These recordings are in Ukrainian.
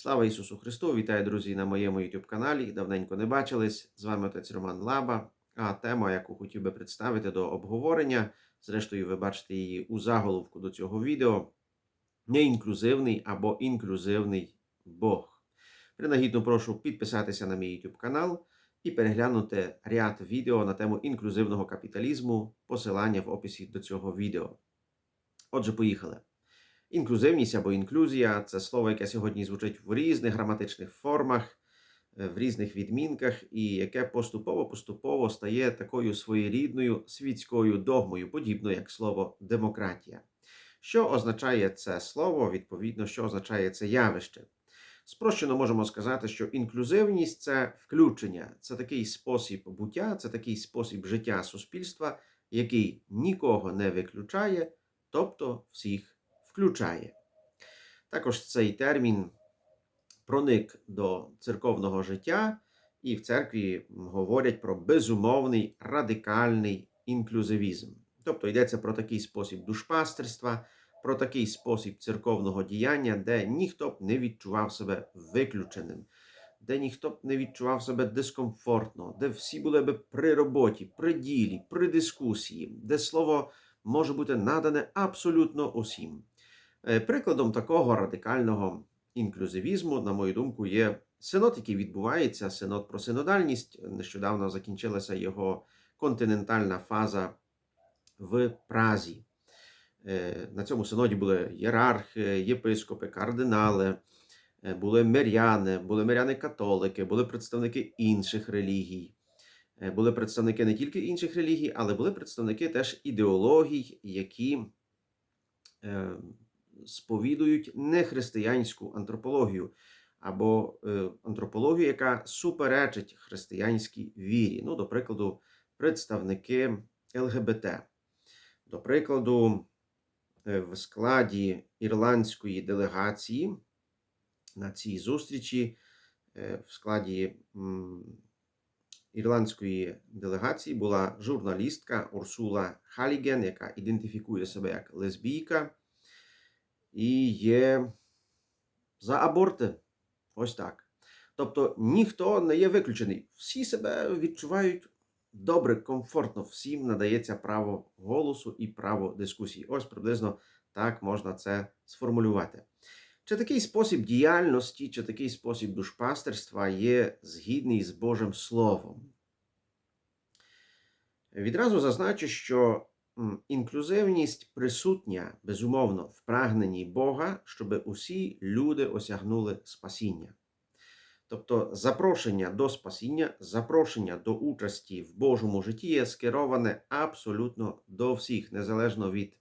Слава Ісусу Христу! Вітаю, друзі, на моєму YouTube каналі. Давненько не бачились. З вами отець Роман Лаба. А тема, яку хотів би представити до обговорення, зрештою, ви бачите її у заголовку до цього відео: неінклюзивний або інклюзивний Бог. Принагідно прошу підписатися на мій YouTube канал і переглянути ряд відео на тему інклюзивного капіталізму, посилання в описі до цього відео. Отже, поїхали. Інклюзивність або інклюзія це слово, яке сьогодні звучить в різних граматичних формах, е, в різних відмінках, і яке поступово-поступово стає такою своєрідною світською догмою, подібно як слово демократія. Що означає це слово, відповідно, що означає це явище? Спрощено можемо сказати, що інклюзивність це включення, це такий спосіб буття, це такий спосіб життя суспільства, який нікого не виключає, тобто всіх включає. Також цей термін проник до церковного життя, і в церкві говорять про безумовний радикальний інклюзивізм. Тобто йдеться про такий спосіб душпастерства, про такий спосіб церковного діяння, де ніхто б не відчував себе виключеним, де ніхто б не відчував себе дискомфортно, де всі були би при роботі, при ділі, при дискусії, де слово може бути надане абсолютно усім. Е, Прикладом такого радикального інклюзивізму, на мою думку, є синод, який відбувається, синод про синодальність. Нещодавно закінчилася його континентальна фаза в Празі. Е, На цьому синоді були єрархи, єпископи, кардинали, е, були миряни, були миряни-католики, були представники інших релігій. Були представники не тільки інших релігій, але були представники теж ідеологій, які сповідують нехристиянську антропологію або е, антропологію, яка суперечить християнській вірі. Ну, до прикладу, представники ЛГБТ. До прикладу, е, в складі ірландської делегації на цій зустрічі, е, в складі ірландської делегації була журналістка Урсула Халіген, яка ідентифікує себе як лесбійка і є за аборти. Ось так. Тобто ніхто не є виключений. Всі себе відчувають добре, комфортно, всім надається право голосу і право дискусії. Ось приблизно так можна це сформулювати. Чи такий спосіб діяльності, чи такий спосіб душпастерства є згідний з Божим Словом? Відразу зазначу, що інклюзивність присутня, безумовно, в прагненні Бога, щоб усі люди осягнули спасіння. Тобто запрошення до спасіння, запрошення до участі в Божому житті є скероване абсолютно до всіх, незалежно від,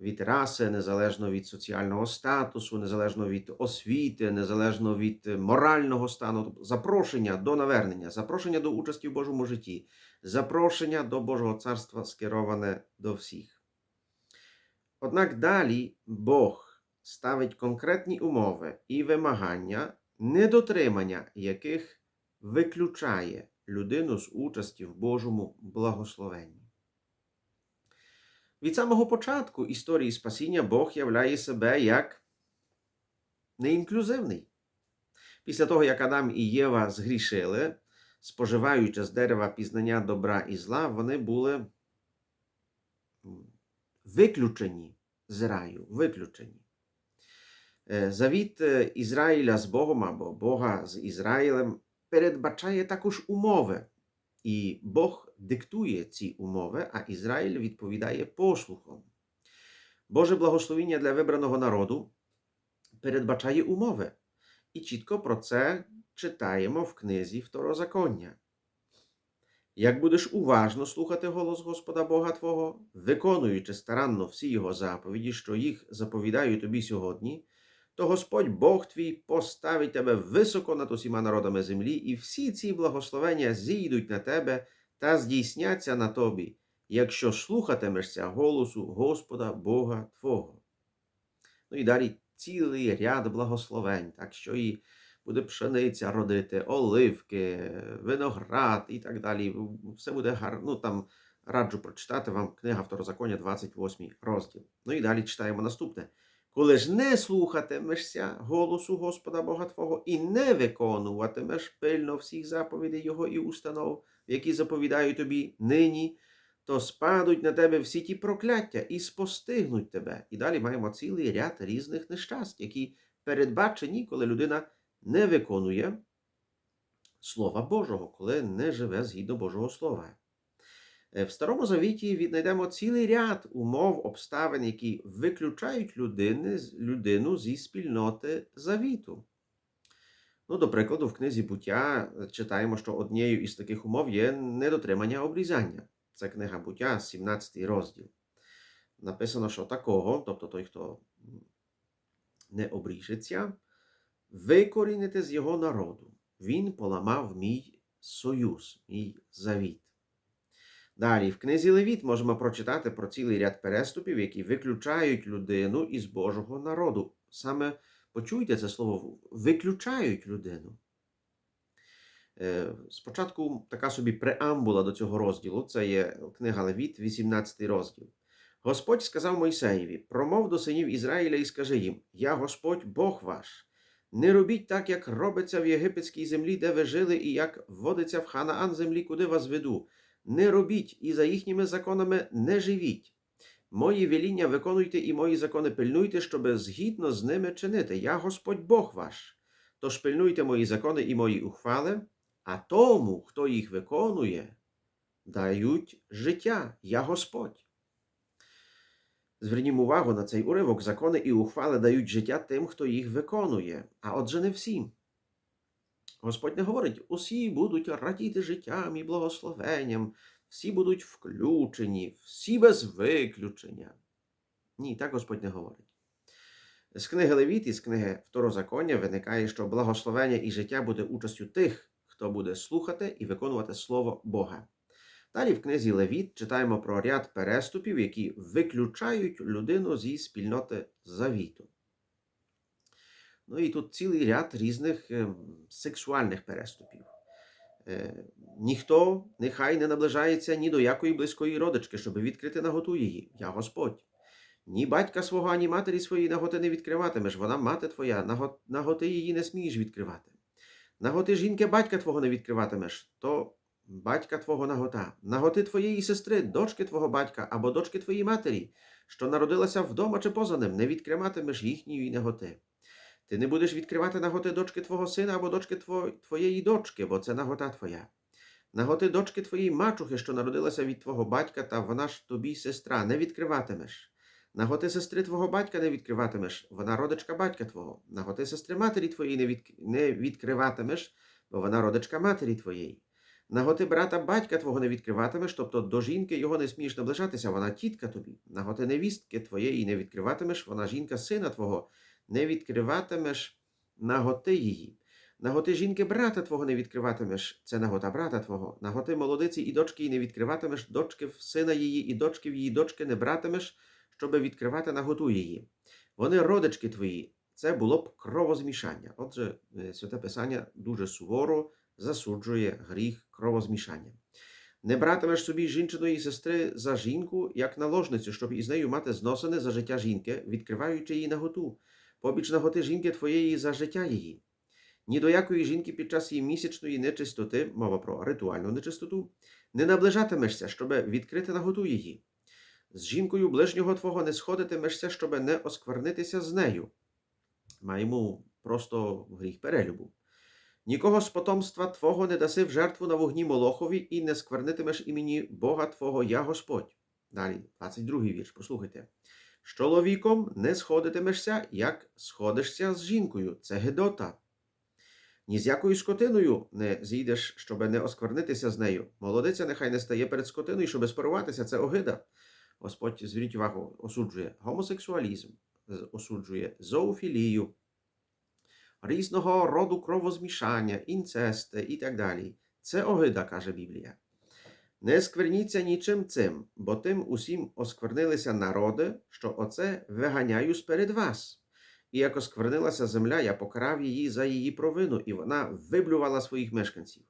від раси, незалежно від соціального статусу, незалежно від освіти, незалежно від морального стану. Тобто запрошення до навернення, запрошення до участі в Божому житті, запрошення до Божого царства скероване до всіх. Однак далі Бог ставить конкретні умови і вимагання, недотримання яких виключає людину з участі в Божому благословенні. Від самого початку історії спасіння Бог являє себе як неінклюзивний. Після того, як Адам і Єва згрішили, споживаючи з дерева пізнання добра і зла, вони були виключені з раю, виключені. Е, Завіт е, Ізраїля з Богом або Бога з Ізраїлем передбачає також умови, і Бог диктує ці умови, а Ізраїль відповідає послухом. Боже благословіння для вибраного народу передбачає умови. І чітко про це читаємо в книзі Второзаконня. Як будеш уважно слухати голос Господа Бога Твого, виконуючи старанно всі Його заповіді, що їх заповідаю тобі сьогодні, то Господь Бог твій поставить тебе високо над усіма народами землі, і всі ці благословення зійдуть на тебе та здійсняться на тобі, якщо слухатимешся голосу Господа Бога Твого. Ну і далі цілий ряд благословень, так що і буде пшениця родити, оливки, виноград і так далі. Все буде гарно. Ну, там раджу прочитати вам книга Второзаконня, 28 розділ. Ну і далі читаємо наступне. Коли ж не слухатимешся голосу Господа Бога Твого і не виконуватимеш пильно всіх заповідей Його і установ, які заповідаю тобі нині, то спадуть на тебе всі ті прокляття і спостигнуть тебе. І далі маємо цілий ряд різних нещасть, які передбачені, коли людина не виконує Слова Божого, коли не живе згідно Божого Слова. Е, В Старому Завіті віднайдемо цілий ряд умов, обставин, які виключають людини, людину зі спільноти завіту. Ну, до прикладу, в книзі буття читаємо, що однією із таких умов є недотримання обрізання. Це книга буття, 17 розділ. Написано, що такого, тобто той, хто не обріжеться, викорінити з його народу. Він поламав мій союз, мій завіт. Далі, в книзі Левіт можемо прочитати про цілий ряд переступів, які виключають людину із Божого народу. Саме почуйте це слово, виключають людину. Е, Спочатку така собі преамбула до цього розділу, це є книга Левіт, 18 розділ. Господь сказав Мойсеєві: промов до синів Ізраїля і скажи їм: Я Господь Бог ваш. Не робіть так, як робиться в єгипетській землі, де ви жили, і як вводиться в Ханаан землі, куди вас веду. Не робіть і за їхніми законами не живіть. Мої веління виконуйте і мої закони пильнуйте, щоби згідно з ними чинити. Я Господь Бог ваш. Тож пильнуйте мої закони і мої ухвали, а тому, хто їх виконує, дають життя. Я Господь. Звернімо увагу на цей уривок. Закони і ухвали дають життя тим, хто їх виконує, а отже не всім. Господь не говорить, усі будуть радіти життям і благословенням, всі будуть включені, всі без виключення. Ні, так Господь не говорить. З книги Левіт і з книги Второзаконня виникає, що благословення і життя буде участю тих, хто буде слухати і виконувати Слово Бога. Далі в книзі Левіт читаємо про ряд переступів, які виключають людину зі спільноти завіту. Ну і тут цілий ряд різних ем, сексуальних переступів. Е, ніхто нехай не наближається ні до якої близької родички, щоб відкрити наготу її. Я Господь. Ні батька свого, ані матері своєї наготи не відкриватимеш, вона мати твоя, наготи її не смієш відкривати. Наготи жінки батька твого не відкриватимеш, то батька твого нагота, наготи твоєї сестри, дочки твого батька або дочки твоєї матері, що народилася вдома чи поза ним, не відкриватимеш їхньої наготи. Ти не будеш відкривати наготи дочки твого сина або дочки твоєї дочки, бо це нагота твоя. Наготи дочки твоєї мачухи, що народилася від твого батька, та вона ж тобі сестра, не відкриватимеш. Наготи сестри твого батька не відкриватимеш, вона родичка батька твого. Наготи сестри матері твоєї не, від... не відкриватимеш, бо вона родичка матері твоєї. Наготи брата батька твого не відкриватимеш, тобто до жінки його не смієш наближатися, вона тітка тобі. Наготи невістки твоєї не відкриватимеш, вона жінка сина твого, не відкриватимеш наготи її. Наготи жінки брата твого не відкриватимеш, це нагота брата твого. Наготи молодиці і дочки її не відкриватимеш, дочки в сина її і дочки в її дочки не братимеш, щоби відкривати наготу її. Вони родички твої. Це було б кровозмішання. Отже, е, Святе Писання дуже суворо засуджує гріх кровозмішання. Не братимеш собі жінчиної сестри за жінку, як наложницю, щоб із нею мати зносини за життя жінки, відкриваючи її наготу, побіч наготи жінки твоєї за життя її. Ні до якої жінки під час її місячної нечистоти, мова про ритуальну нечистоту, не наближатимешся, щоби відкрити наготу її. З жінкою ближнього твого не сходитимешся, щоби не осквернитися з нею. Маємо просто гріх перелюбу. Нікого з потомства Твого не даси в жертву на вогні Молохові і не сквернитимеш імені Бога Твого, я Господь. Далі, 22 вірш, послухайте. З чоловіком не сходитимешся, як сходишся з жінкою. Це Гедота. Ні з якою скотиною не зійдеш, щоби не осквернитися з нею. Молодиця нехай не стає перед скотиною, щоби спаруватися, це огида. Господь, зверніть увагу, осуджує гомосексуалізм, осуджує зоофілію, різного роду кровозмішання, інцести і так далі. Це огида, каже Біблія. Не скверніться нічим цим, бо тим усім осквернилися народи, що оце виганяю сперед вас. І як осквернилася земля, я покарав її за її провину, і вона виблювала своїх мешканців.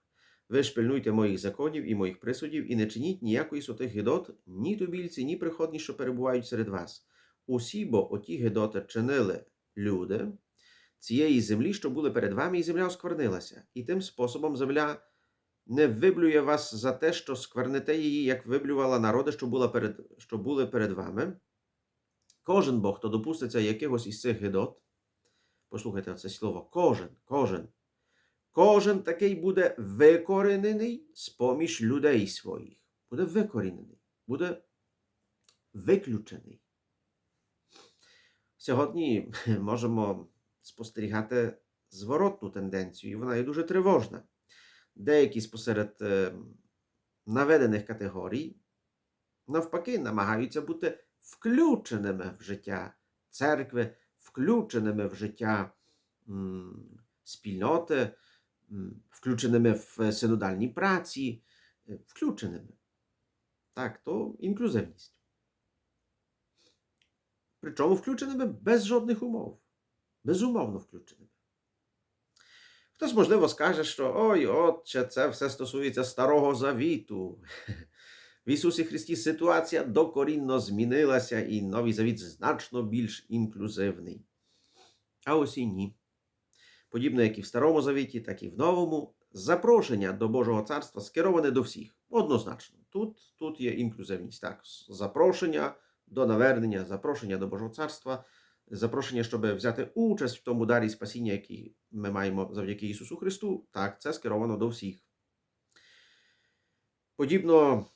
Ви ж пильнуйте моїх законів і моїх присудів, і не чиніть ніякої сотих гидот, ні тубільці, ні приходні, що перебувають серед вас. усі бо оті гидоти чинили люди цієї землі, що були перед вами, і земля осквернилася. І тим способом земля не виблює вас за те, що скверните її, як виблювала народи, що, була перед, що були перед вами. Кожен Бог, хто допуститься якихось із цих гидот, послухайте це слово, кожен, кожен. Кожен такий буде викоренений з-поміж людей своїх. Буде викорінений, буде виключений. Сьогодні можемо спостерігати зворотну тенденцію, і вона є дуже тривожна. Деякі спосеред е, наведених категорій, навпаки, намагаються бути включеними в життя церкви, включеними в життя спільноти, включеними в синодальні праці, е, включеними. Так, то інклюзивність. Причому включеними без жодних умов. Безумовно включеними. Хтось, можливо, скаже, що ой, отче, це все стосується Старого Завіту. В Ісусі Христі ситуація докорінно змінилася, і Новий Завіт значно більш інклюзивний. А ось і ні. Подібно як і в Старому Завіті, так і в Новому, запрошення до Божого Царства скероване до всіх. Однозначно. Тут, тут є інклюзивність. Так, запрошення до навернення, запрошення до Божого Царства, запрошення, щоб взяти участь в тому дарі спасіння, який ми маємо завдяки Ісусу Христу. Так, це скеровано до всіх. Подібно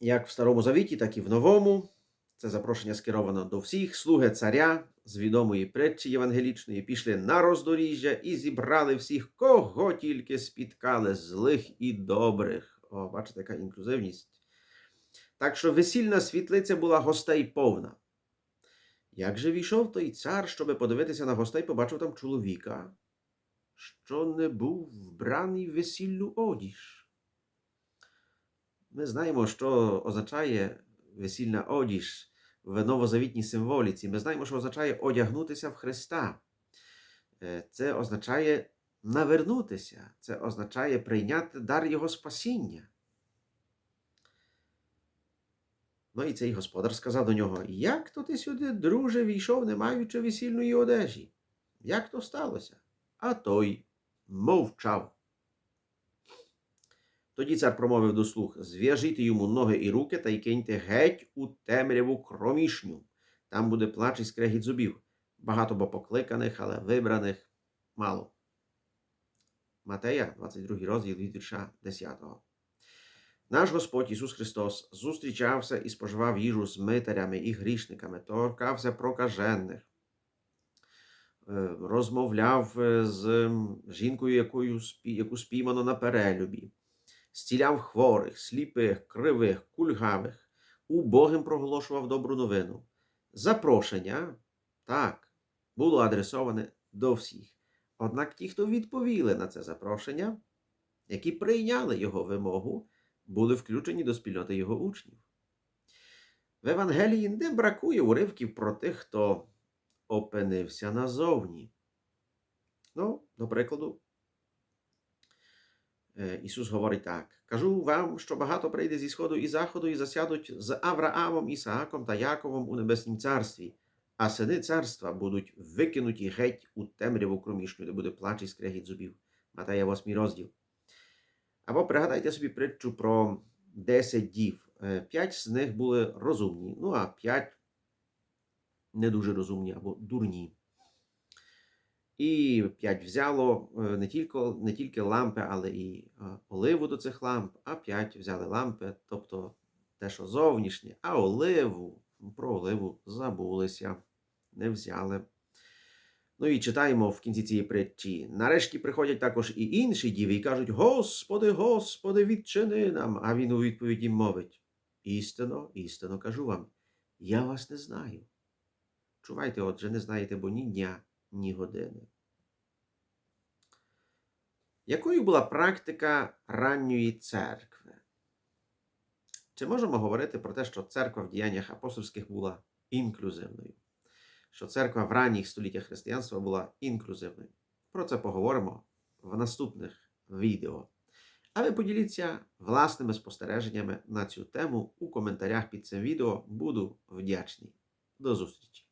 як в Старому Завіті, так і в Новому. Це запрошення скеровано до всіх. Слуги царя з відомої притчі євангелічної пішли на роздоріжжя і зібрали всіх, кого тільки спіткали, злих і добрих. О, бачите, яка інклюзивність. Так що весільна світлиця була гостей повна. Як же війшов той цар, щоби подивитися на гостей, побачив там чоловіка, що не був вбраний в весільну одіж. Ми знаємо, що означає весільна одіж в новозавітній символіці. Ми знаємо, що означає одягнутися в Христа. Е, Це означає навернутися, це означає прийняти дар Його спасіння. Ну і цей господар сказав до нього: Як то ти сюди, друже, війшов, не маючи весільної одежі? Як то сталося? А той мовчав. Тоді цар промовив до слуг зв'яжіть йому ноги і руки та й киньте геть у темряву кромішню. Там буде плач і скрегіт зубів. Багато бо покликаних, але вибраних мало. Матея, 22 розділ від вірша 10. Наш Господь Ісус Христос зустрічався і споживав їжу з митарями і грішниками, торкався прокажених, е, розмовляв е, з жінкою, якою, яку спіймано на перелюбі зціляв хворих, сліпих, кривих, кульгавих, убогим проголошував добру новину. Запрошення, так, було адресоване до всіх. Однак ті, хто відповіли на це запрошення, які прийняли його вимогу, були включені до спільноти його учнів. В Евангелії не бракує уривків про тих, хто опинився назовні. Ну, до прикладу, Е, Ісус говорить так: кажу вам, що багато прийде зі сходу і заходу і засядуть з Авраамом, Ісааком та Яковом у небеснім царстві, а сини царства будуть викинуті геть у темряву кромішню, де буде плач і скрегіт зубів. Матея 8 розділ. Або пригадайте собі притчу про 10 дів. Е, П'ять з них були розумні, ну а п'ять не дуже розумні або дурні. І п'ять взяло е, не тільки, не тільки лампи, але і е, оливу до цих ламп, а п'ять взяли лампи, тобто те, що зовнішнє, а оливу, про оливу забулися, не взяли. Ну і читаємо в кінці цієї притчі. Нарешті приходять також і інші діви і кажуть: Господи, Господи, відчини нам. А він у відповіді мовить: Істинно, істинно кажу вам, я вас не знаю. Чувайте, отже, не знаєте, бо ні дня ні години. Якою була практика ранньої церкви? Чи можемо говорити про те, що церква в діяннях апостольських була інклюзивною? Що церква в ранніх століттях християнства була інклюзивною? Про це поговоримо в наступних відео. А ви поділіться власними спостереженнями на цю тему у коментарях під цим відео. Буду вдячний. До зустрічі!